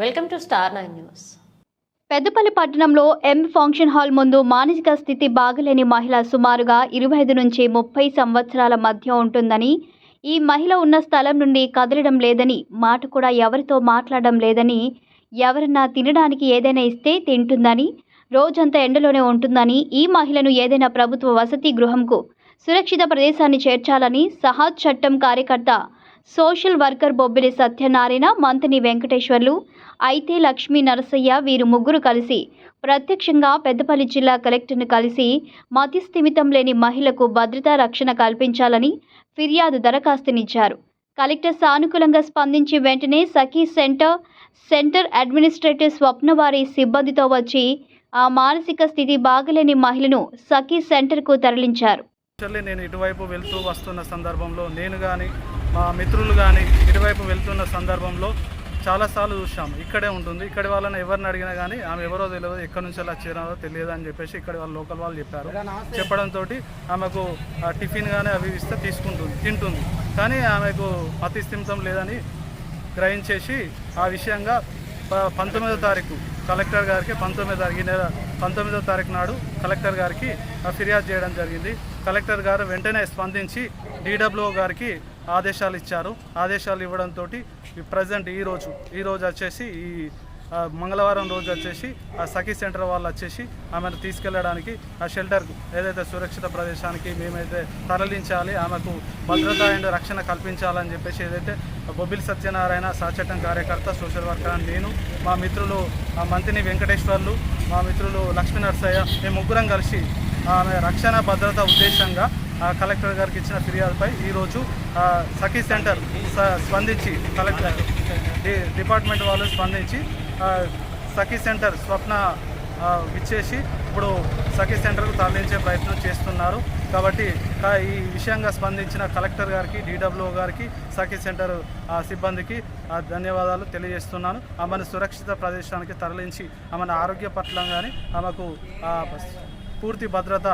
Welcome to star nine news. Peddapalli పట్టణంలో ఎం function hall ముందు మానసిక స్థితి బాగలేని మహిళ సుమారుగా ఇరవై ఐదు నుంచి ముప్పై సంవత్సరాల మధ్య ఉంటుందని ఈ మహిళ ఉన్న స్థలం నుండి కదలడం లేదని మాట కూడా ఎవరితో మాట్లాడడం లేదని ఎవరన్నా తినడానికి ఏదైనా ఇస్తే తింటుందని రోజంతా ఎండలోనే ఉంటుందని ఈ మహిళను ఏదైనా ప్రభుత్వ వసతి గృహంకు సురక్షిత ప్రదేశాన్ని చేర్చాలని సహాజ్ చట్టం కార్యకర్త సోషల్ వర్కర్ బొబ్బిలి సత్యనారాయణ మంతిని వెంకటేశ్వర్లు అయితే లక్ష్మీ నరసయ్య వీరు ముగ్గురు కలిసి ప్రత్యక్షంగా పెద్దపల్లి జిల్లా కలెక్టర్ను కలిసి మతిస్థిమితం లేని మహిళకు భద్రతా రక్షణ కల్పించాలని ఫిర్యాదు దరఖాస్తునిచ్చారు. కలెక్టర్ సానుకూలంగా స్పందించి వెంటనే సఖీ సెంటర్ సెంటర్ అడ్మినిస్ట్రేటివ్ స్వప్నవారి సిబ్బందితో వచ్చి ఆ మానసిక స్థితి బాగలేని మహిళను సఖీ సెంటర్కు తరలించారు. యాక్చువల్లీ నేను ఇటువైపు వెళ్తూ వస్తున్న సందర్భంలో నేను కానీ మా మిత్రులు కానీ ఇటువైపు వెళ్తున్న సందర్భంలో చాలాసార్లు చూసాం ఇక్కడే ఉంటుంది. ఇక్కడి వాళ్ళని ఎవరిని అడిగినా కానీ ఆమె ఎవరో తెలియదు ఎక్కడి నుంచి అలా వచ్చారో తెలియదు అని చెప్పేసి ఇక్కడ వాళ్ళ లోకల్ వాళ్ళు చెప్పారు. చెప్పడంతో ఆమెకు ఆ టిఫిన్ కానీ అవి ఇస్తే తీసుకుంటుంది తింటుంది. కానీ ఆమెకు అతిస్థిమితం లేదని గ్రహించేసి ఆ విషయంగా పంతొమ్మిదో తారీఖు కలెక్టర్ గారికి పంతొమ్మిదో తారీఖు నెల పంతొమ్మిదో తారీఖు నాడు కలెక్టర్ గారికి ఫిర్యాదు చేయడం జరిగింది. కలెక్టర్ గారు వెంటనే స్పందించి డీడబ్ల్యూ గారికి ఆదేశాలు ఇచ్చారు. ఆదేశాలు ఇవ్వడంతో ప్రజెంట్ ఈ రోజు ఈ రోజు వచ్చేసి ఈ మంగళవారం రోజు వచ్చేసి ఆ సఖీ సెంటర్ వాళ్ళు వచ్చేసి ఆమెను తీసుకెళ్ళడానికి ఆ షెల్టర్ ఏదైతే సురక్షిత ప్రదేశానికి మేమైతే తరలించాలి ఆమెకు భద్రత అండ్ రక్షణ కల్పించాలని చెప్పేసి ఏదైతే బొబ్బిలి సత్యనారాయణ సాచట్టం కార్యకర్త సోషల్ వర్కర్ అని నేను మా మిత్రులు ఆ మంతిని వెంకటేశ్వర్లు మా మిత్రులు లక్ష్మీ నరసయ్య మేము ముగ్గురం కలిసి ఆమె రక్షణ భద్రత ఉద్దేశంగా ఆ కలెక్టర్ గారికి ఇచ్చిన ఫిర్యాదుపై ఈరోజు సఖీ సెంటర్ స- స్పందించి కలెక్టర్ డిపార్ట్మెంట్ వాళ్ళు స్పందించి సఖీ సెంటర్ స్వప్న విచ్చేసి ఇచ్చేసి ఇప్పుడు సఖీ సెంటర్కు తరలించే ప్రయత్నం చేస్తున్నారు. కాబట్టి ఈ విషయంగా స్పందించిన కలెక్టర్ గారికి డీడబ్ల్యూ గారికి సఖీ సెంటర్ ఆ, సిబ్బందికి ధన్యవాదాలు తెలియజేస్తున్నాను. ఆమెను సురక్షిత ప్రదేశానికి తరలించి ఆమెను ఆరోగ్య పట్ల కానీ ఆమెకు పూర్తి భద్రత